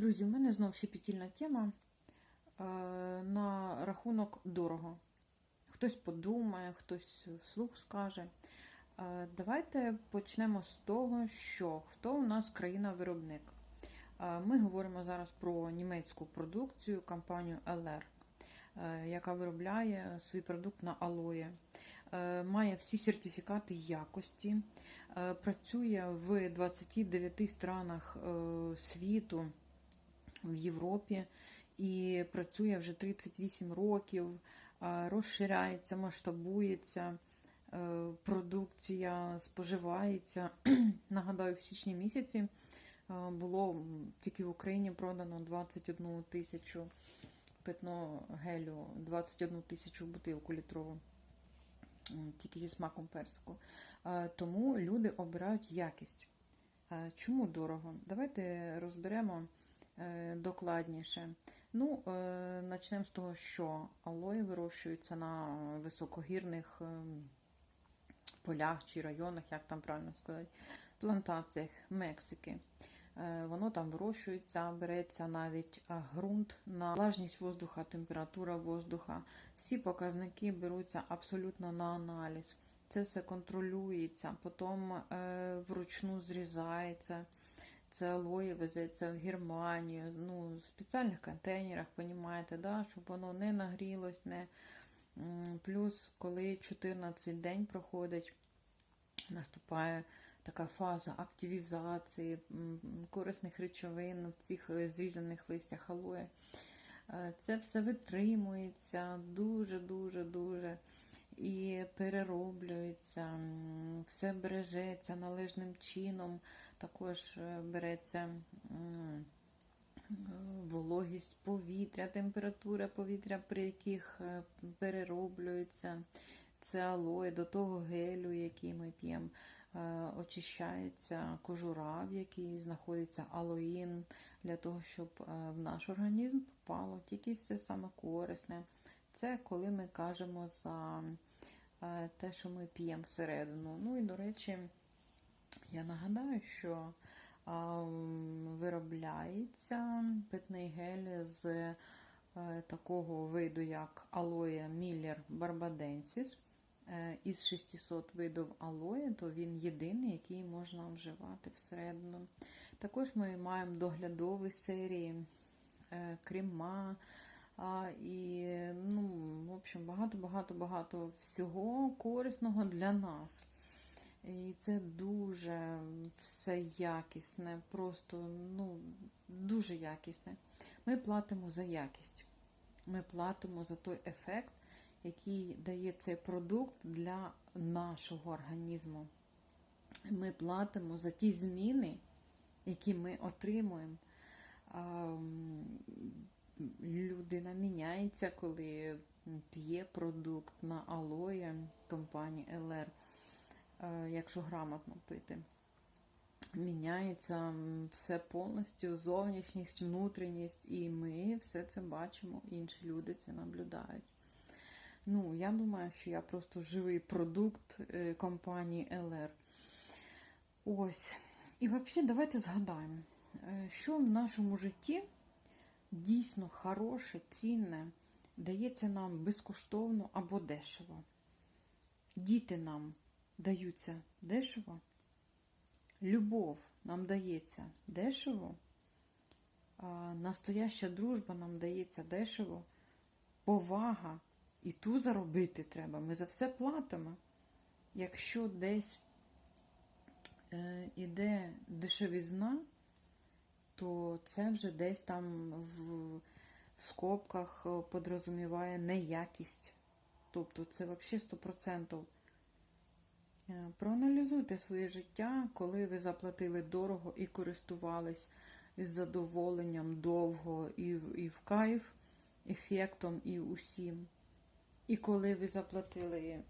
Друзі, у мене знов щепетільна тема е, на рахунок дорого. Хтось подумає, хтось вслух скаже. Е, Давайте почнемо з того, що хто у нас країна-виробник. Е, Ми говоримо зараз про німецьку продукцію, компанію LR, яка виробляє свій продукт на алої. Має всі сертифікати якості, працює в 29 странах світу в Європі і працює вже 38 років, е, розширяється, масштабується, е, продукція споживається. Нагадаю, в січні місяці е, було тільки в Україні продано 21 тисячу питного гелю, 21 тисячу бутилку літрову. Тільки зі смаком персику. Тому люди обирають якість. Чому дорого? Давайте розберемо докладніше. Ну, е, почнемо з того, що алої вирощуються на високогірних ем, полях чи районах, як там правильно сказати, плантаціях Мексики. Е, Воно там вирощується, береться навіть е, ґрунт на влажність воздуха, температура воздуха. Всі показники беруться абсолютно на аналіз. Це все контролюється, потім е, вручну зрізається. Це алоє везеться в Германію, ну, в спеціальних контейнерах, понімаєте, да, щоб воно не нагрілось, не. Плюс, коли 14 день проходить, наступає така фаза активізації корисних речовин в цих е, зрізаних листях алоє. Е, Це все витримується дуже-дуже дуже і перероблюється, все бережеться належним чином, також е, береться вологість повітря, температура повітря, при яких е, перероблюється це алоє, до того гелю, який ми п'ємо, е, очищається кожура, в якій знаходиться алоїн, для того, щоб в наш організм попало тільки все саме корисне. Це коли ми кажемо за е, те, що ми п'ємо всередину. Ну і, до речі, я нагадаю, що виробляється питний гель з е, такого виду, як алоє Міллер барбаденсіс. Із 600 видів алоє, то він єдиний, який можна вживати всередину. Також ми маємо доглядові серії, е, крема, а, і, ну, в общем, багато-багато-багато всього корисного для нас. І це дуже все якісне, просто ну, дуже якісне. Ми платимо за якість. Ми платимо за той ефект, який дає цей продукт для нашого організму. Ми платимо за ті зміни, які ми отримуємо. Людина міняється, коли п'є продукт на алоє компанії LR, е, якщо грамотно пити. Міняється все повністю, зовнішність, внутрішність, і ми все це бачимо, інші люди це наблюдають. Ну, я думаю, що я просто живий продукт е, компанії LR. Ось. І взагалі, давайте згадаємо, е, що в нашому житті дійсно хороше, цінне, дається нам безкоштовно або дешево. Діти нам даються дешево, любов нам дається дешево, а настояща дружба нам дається дешево, повага і ту заробити треба. Ми за все платимо. Якщо десь е, іде дешевізна, то це вже десь там в, в скобках е, подрозуміває неякість. Тобто це взагалі 100%. Е, Проаналізуйте своє життя, коли ви заплатили дорого і користувались із задоволенням довго і в, і в кайф, ефектом і усім. І коли ви заплатили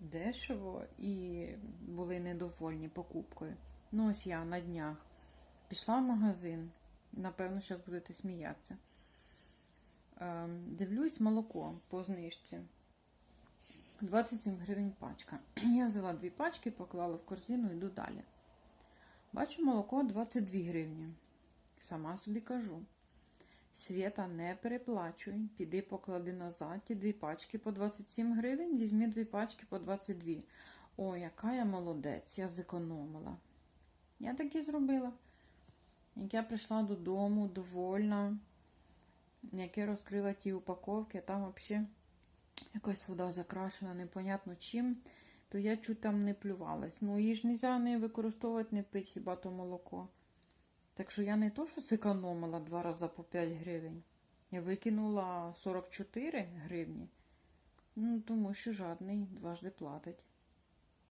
дешево і були недовольні покупкою. Ну, ось я на днях пішла в магазин, напевно, зараз будете сміятися. Ем, Дивлюсь молоко по знижці. 27 гривень пачка. Я взяла дві пачки, поклала в корзину, йду далі. Бачу молоко 22 гривні. Сама собі кажу. Свєта, не переплачуй, піди поклади назад ті дві пачки по 27 гривень, візьми дві пачки по 22. О, яка я молодець, я зекономила. Я так і зробила. Як я прийшла додому, довольна, як я розкрила ті упаковки, там взагалі якась вода закрашена, непонятно чим, то я чуть там не плювалась. Ну, її ж не можна не використовувати, не пити хіба то молоко. Так що я не то, що зекономила два рази по 5 гривень. Я викинула 44 гривні. Ну, тому що жадний дважди платить.